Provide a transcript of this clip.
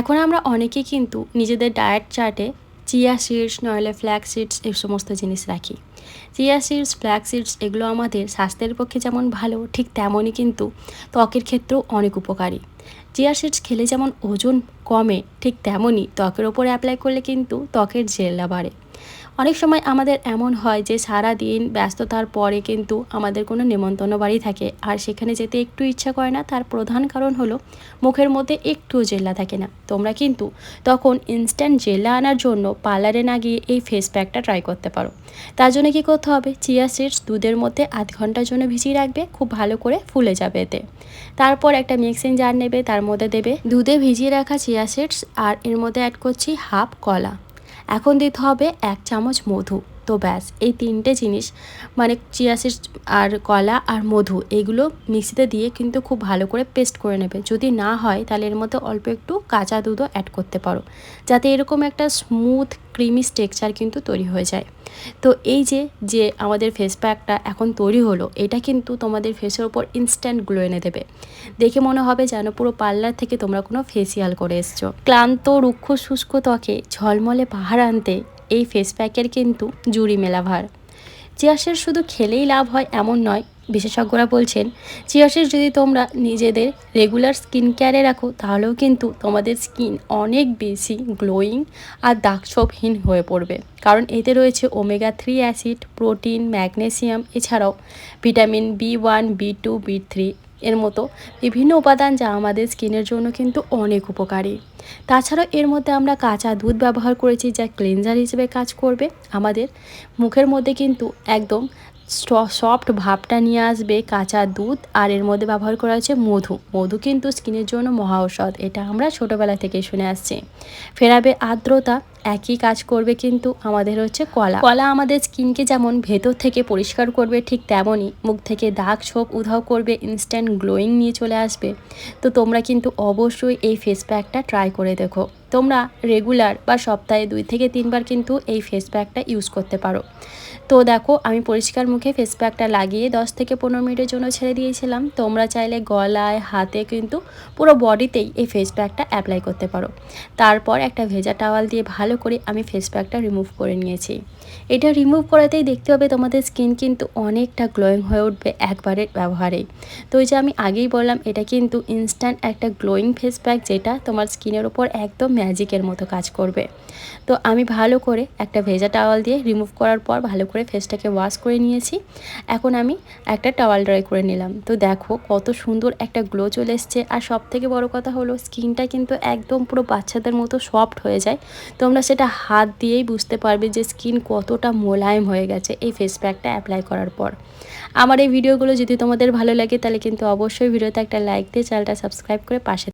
এখন আমরা অনেকে কিন্তু নিজেদের ডায়েট চার্টে চিয়া সিডস নইলে ফ্ল্যাক সিডস এই সমস্ত জিনিস রাখি। চিয়া সিডস ফ্ল্যাক সিডস এগুলো আমাদের স্বাস্থ্যের পক্ষে যেমন ভালো, ঠিক তেমনই কিন্তু ত্বকের ক্ষেত্রেও অনেক উপকারী। চিয়া সিডস খেলে যেমন ওজন কমে, ঠিক তেমনই ত্বকের ওপরে অ্যাপ্লাই করলে কিন্তু ত্বকের জেলা বাড়ে। অনেক সময় আমাদের এমন হয় যে সারা দিন ব্যস্ততার পরে কিন্তু আমাদের কোনো নেমন্তন্ন বাড়ি থাকে। আর সেখানে যেতে একটু ইচ্ছা করে না, তার প্রধান কারণ হলো মুখের মধ্যে একটুও জেল্লা থাকে না। তোমরা কিন্তু তখন ইনস্ট্যান্ট জেল্লা আনার জন্য পার্লারে না গিয়ে এই ফেস প্যাকটা ট্রাই করতে পারো। তার জন্য কী করতে হবে? চিয়া সিডস দুধের মধ্যে আধ ঘণ্টার জন্য ভিজিয়ে রাখবে, খুব ভালো করে ফুলে যাবে এতে। তারপর একটা মিক্সিং জার নেবে, তার মধ্যে দেবে দুধে ভিজিয়ে রাখা চিয়া সিডস আর এর মধ্যে অ্যাড করছি হাফ কলা। এখন দিতে হবে এক চামচ মধু। তো ব্যাস, এই তিনটে জিনিস মানে চিয়া আর কলা আর মধু, এগুলো মিক্সিতে দিয়ে কিন্তু খুব ভালো করে পেস্ট করে নেবে। যদি না হয়, তাহলে এর মধ্যে অল্প একটু কাঁচা দুধও অ্যাড করতে পারো, যাতে এরকম একটা স্মুথ, ক্রিমি স্ট্রেকচার কিন্তু তৈরি হয়ে যায়। তো এই যে যে আমাদের ফেস প্যাকটা এখন তৈরি হলো, এটা কিন্তু তোমাদের ফেসের ওপর ইনস্ট্যান্ট গ্লো এনে দেবে। দেখে মনে হবে যেন পুরো পার্লার থেকে তোমরা কোনো ফেসিয়াল করে এসছো। ক্লান্ত, রুক্ষ, শুষ্ক ত্বকে ঝলমলে পাহাড় আনতে এই ফেস প্যাকের কিন্তু জুড়ি মেলা ভার চিয়াশের শুধু খেলেই লাভ হয় এমন নয়, বিশেষজ্ঞরা বলছেন, চিয়াশের যদি তোমরা নিজেদের রেগুলার স্কিন কেয়ারে রাখো, তাহলেও কিন্তু তোমাদের স্কিন অনেক বেশি গ্লোয়িং আর দাগছোপহীন হয়ে পড়বে। কারণ এতে রয়েছে omega three acid protein magnesium এছাড়াও vitamin B one B two B three এর মতো বিভিন্ন উপাদান যা আমাদের স্কিনের জন্য কিন্তু অনেক উপকারী। তাছাড়া এর মধ্যে আমরা কাঁচা দুধ ব্যবহার করেছি যা ক্লিনজার হিসেবে কাজ করবে। আমাদের মুখের মধ্যে কিন্তু একদম সফট ভাবটা নিয়ে আসবে কাঁচা দুধ আর এর মধ্যে ব্যবহার করা হচ্ছে মধু। মধু কিন্তু স্কিনের জন্য মহা ঔষধ, এটা আমরা ছোটোবেলা থেকে শুনে আসছি। ফেরাবে আর্দ্রতা একই কাজ করবে কিন্তু আমাদের হচ্ছে কলা। কলা আমাদের স্কিনকে যেমন ভেতর থেকে পরিষ্কার করবে ঠিক তেমনই মুখ থেকে দাগ, ছোপ উধাও করবে ইনস্ট্যান্ট গ্লোয়িং নিয়ে চলে আসবে। তো তোমরা কিন্তু অবশ্যই এই ফেস প্যাকটা ট্রাই করে দেখো। তোমরা রেগুলার বা সপ্তাহে দুই থেকে তিনবার কিন্তু এই ফেস প্যাকটা ইউজ করতে পারো। তো দেখো, আমি পরিষ্কার মুখে ফেস প্যাকটা লাগিয়ে দশ থেকে পনেরো মিনিটের জন্য ছেড়ে দিয়েছিলাম। তোমরা চাইলে গলায়, হাতে কিন্তু পুরো বডিতেই এই ফেস প্যাকটা অ্যাপ্লাই করতে পারো। তারপর একটা ভেজা টাওয়াল দিয়ে ভালো করে আমি ফেস প্যাকটা রিমুভ করে নিয়েছি। এটা রিমুভ করাতেই দেখতে হবে তোমাদের স্কিন কিন্তু অনেকটা গ্লোয়িং হয়ে উঠবে একবারের ব্যবহারে। তো ওই যে আমি আগেই বললাম, এটা কিন্তু ইনস্ট্যান্ট একটা গ্লোয়িং ফেস প্যাক যেটা তোমার স্কিনের ওপর একদম ম্যাজিকের মতো কাজ করবে। তো আমি ভালো করে একটা ভেজা টাওয়াল দিয়ে রিমুভ করার পর ভালো করে ফেসটাকে ওয়াশ করে নিয়েছি। এখন আমি একটা টাওয়াল ড্রাই করে নিলাম। তো দেখো কত সুন্দর একটা গ্লো চলে এসছে। আর সব থেকে বড় কথা হলো স্কিনটা কিন্তু একদম পুরো বাচ্চাদের মতো সফট হয়ে যায়। তোমরা সেটা হাত দিয়েই বুঝতে পারবে যে স্কিন কতটা মোলায়েম হয়ে গেছে এই ফেস প্যাকটা অ্যাপ্লাই করার পর। আমার এই ভিডিওগুলো যদি তোমাদের ভালো লাগে তাহলে কিন্তু অবশ্যই ভিডিওতে একটা লাইক দিয়ে চ্যানেলটা সাবস্ক্রাইব করে পাশে